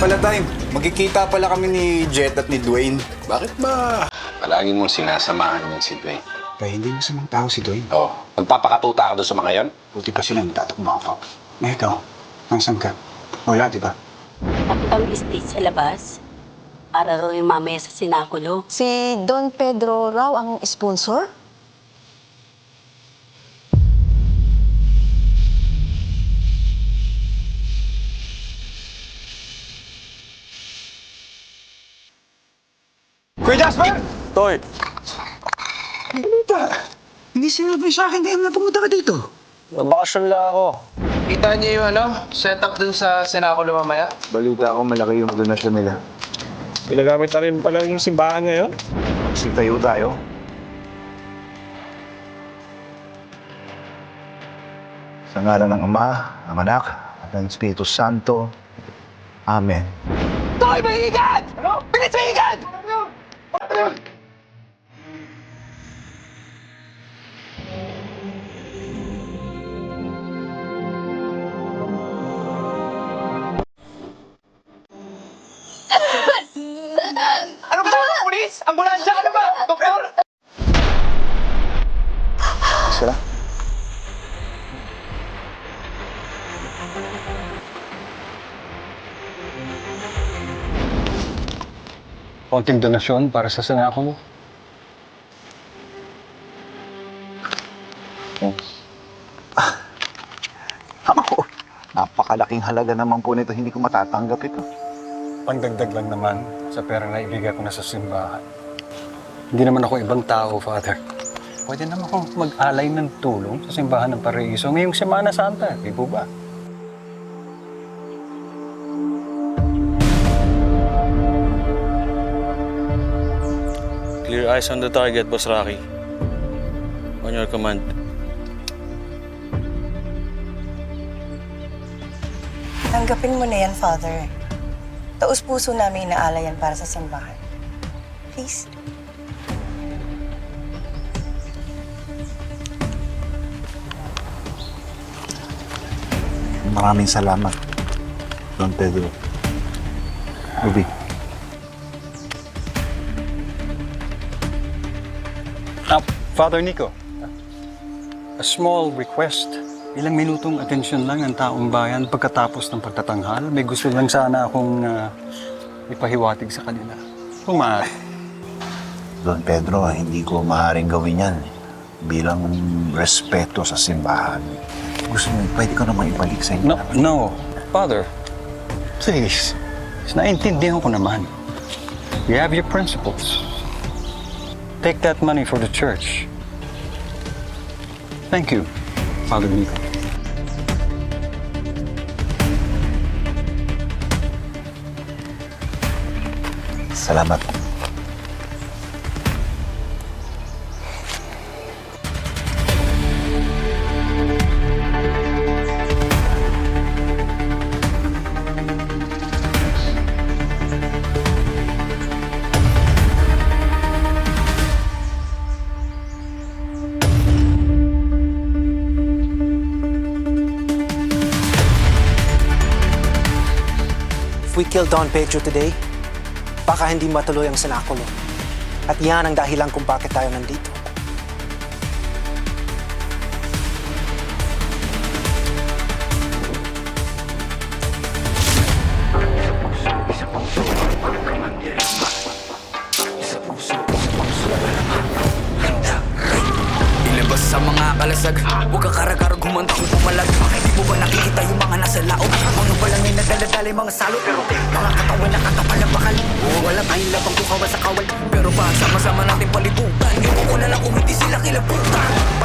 pala, Time. Magkikita pala kami ni Jet at ni Dwayne. Bakit ba? Palagi mo sinasamahan niya si Dwayne. Kaya hindi masamang tao si Dwayne. Oo. Magpapakatuta ka doon sa mga yon? Buti pa sila nagtatakbo ako. Eh, ikaw, nasan ka? Wala, di ba? Ang stage sa labas. Para raw yung mamaya sa sinakulo. Si Don Pedro raw ang sponsor? Kuya Jasper! Toy, Balita! Hindi sinabi sa akin dahil na pumunta ka dito. mabakasyon lang ako. Kita niyo yung ano, setup dun sa Senaculo mamaya? Balita ako malaki yung donasyon nila. Ginagamit na rin pala yung simbahan ngayon. Sigtayo tayo. Sa ngalan ng Ama, ng Anak, at ng Espiritu Santo. Amen. Ano ba? Pulis? Ambulansya ka na ba? Doktor? Sila? Konting donasyon para sa sanako mo. Ako, napakalaking halaga naman po nito. Hindi ko matatanggap ito. Pangdagdag lang naman sa pera na ibigay ko na sa simbahan. Hindi naman ako ibang tao, Father. Pwede naman akong mag-alay ng tulong sa simbahan ng Paraiso ngayong Semana Santa, di po ba? Eyes on the target, Boss Rocky. On your command. Tanggapin mo na yan, Father. Taus puso namin inaala yan para sa simbahan. Please. Maraming salamat, Don Pedro. Ruby, Father Nico, a small request. Ilang minutong atensyon lang ang taong bayan pagkatapos ng pagtatanghal. May gusto lang sana akong ah, ipahiwatig sa kanila. Kung maaari. Don Pedro, hindi ko maaaring gawin yan bilang respeto sa simbahan. Gusto mo, pwede ko naman ibalik sa inyo. No, no. Father, please. Naintindihan ko naman. You have your principles. Take that money for the church. Thank you, Father Nico. Salamat. If we kill Don Pedro today, baka hindi matuloy ang sinakulo. At yan ang dahilan kung bakit tayo nandito. Ilabas sa mga kalasag Huwag kang humanda kung pumalag Hindi mo ba nakikita yung mga nasa laog Ano ba lang yung nagdaladala yung mga salot Mga katawan na kakapal ng bakal Oo, wala tayong labang tukawa sa kawal. Pero pa sama-sama natin paligutan Iwan ko na lang kung hindi sila kilabutan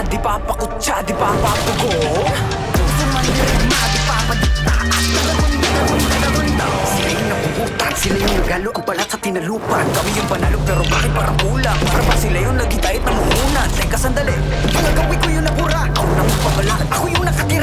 dirigma, di papakutsa, di papapugo Puso man dirigma, di papadikta At talagang talagang talagang Sila'y napuputan sila yung nagalo? Ang palat sa tinalupan. Kami yung panalo pero bakit parang kulang Para ba sila yung nagitayat na muna? Teka sandali. Gagawin ko yung nabura Ako na magpapala Ako yung nakatira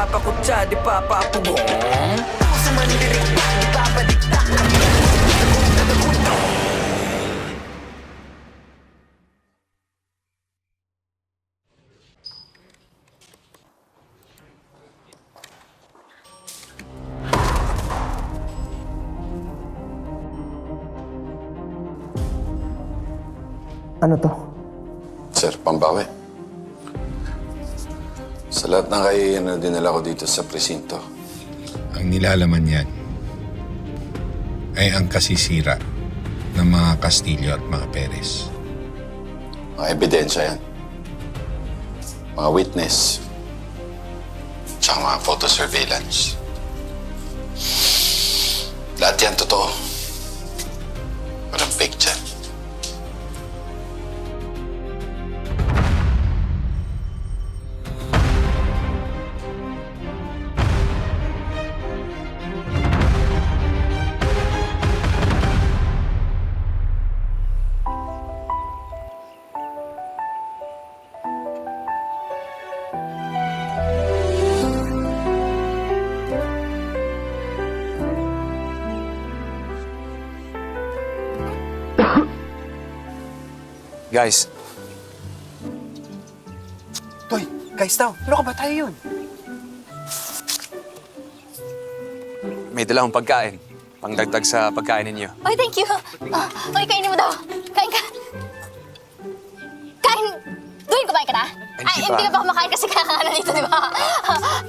dirigma, di papakutsa, di papapugong Puso man dirigma, di papadikta Ano to? Sir, pambawi. Sa lahat ng kayo na dinala ko dito sa presinto, Ang nilalaman yan ay ang kasisira ng mga Castillo at mga Perez. mga ebidensya yan. Mga witness. Tsaka mga photo surveillance. Lahat yan totoo. Guys. Toy, guys daw. Ano ka ba tayo yun? May dalawang pagkain. Pangdagdag sa pagkain ninyo. Oy, thank you. Oh, oy, kainin mo daw. Kain ka. Kain. Doon, kumain ka na? Ay, pa. hindi ka pa kumakain kasi kakakanan dito, di ba?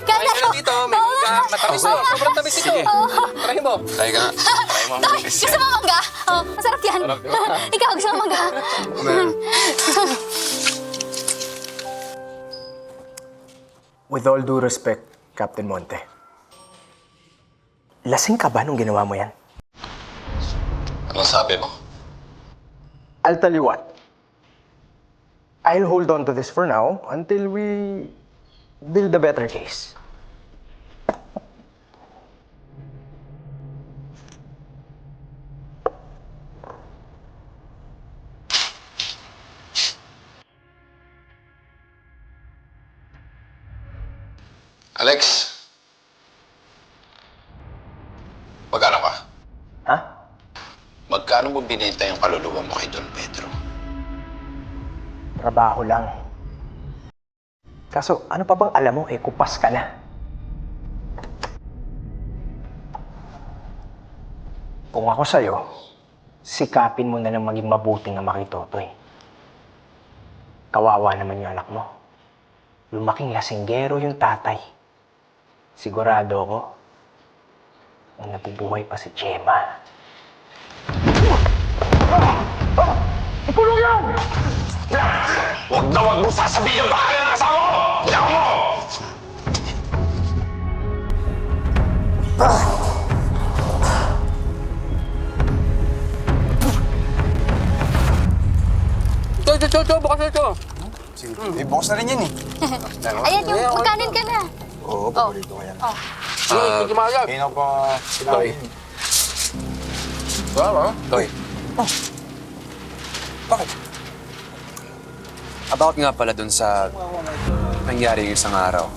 Kain na. dito, may Oo mangga. nga. Matamis Oo to. nga. Sobrang tamis ito. Oo. Try mo. Try ka nga. Try mo. Toy, gusto mo mangga? Oh, masarap yan. Ikaw, gusto mo mangga? With all due respect, Captain Monte. Lasing ka ba nung ginawa mo yan? Anong sabi mo? I'll tell you what. I'll hold on to this for now until we build a better case. Alex? Magkano ka? Ha? Magkano mo binenta yung kaluluwa mo kay Don Pedro? Trabaho lang. Kaso, ano pa bang alam mo? Eh, kupas ka na. Kung ako sa'yo, sikapin mo na lang maging mabuting na makitotoy. Kawawa naman yung anak mo. Lumaking lasinggero yung tatay. Sigurado ako, ang nabubuhay pa si Gemma. Huwag na huwag mo sasabihin yung pangalan ng asawa ko! Bilang mo! Ito, ito, ito, ito. Bukas ito. Eh, bukas na rin yan eh. Ayan, yung magkanin ka na. Oo, paborito ko yan. Sige, hindi mayag. Kaya pa sila. Tama. Toy. Bakit? About nga pala dun sa nangyari yung isang araw.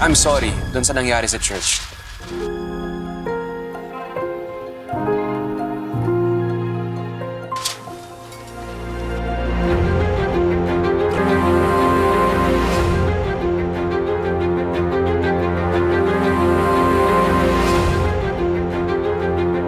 I'm sorry dun sa nangyari sa church.